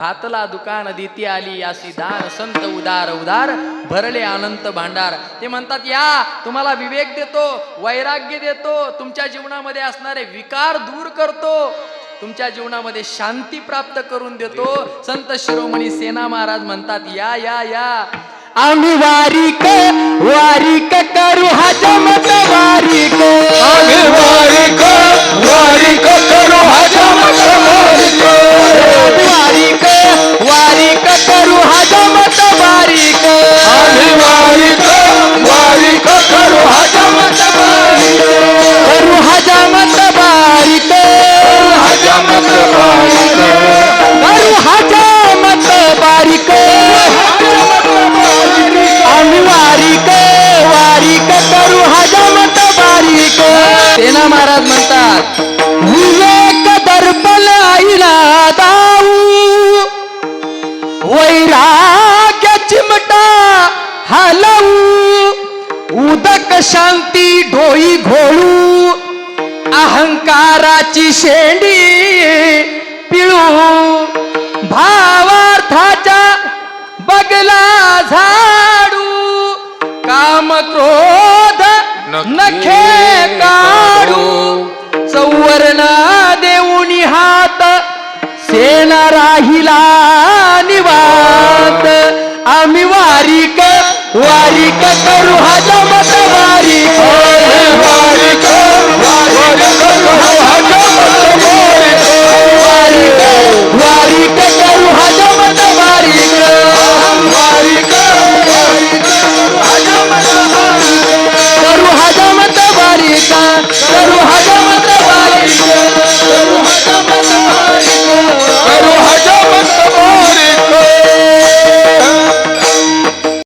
हातला दुकान दिती आली अशी दान संत उदार उदार भरले अनंत भांडार. ते म्हणतात या तुम्हाला विवेक देतो वैराग्य देतो तुमच्या जीवनामध्ये असणारे विकार दूर करतो. तुमच्या जीवनामध्ये शांती प्राप्त करून देतो. संत शिरोमणी सेना महाराज म्हणतात या या या. आम्ही वारीक वारीक करू हा जमत वारीक. विवेक दर्पण आईला दाऊ. वैराग्य चिमटा हलवू. उदक शांती डोई घोळू. अहंकाराची शेंडी पिळू. भावार्थाच्या बगला झाडू. काम क्रोध चौवर्ण देऊनी हात सेना राहिला निवात. आम्ही वारीक वारीक करू हा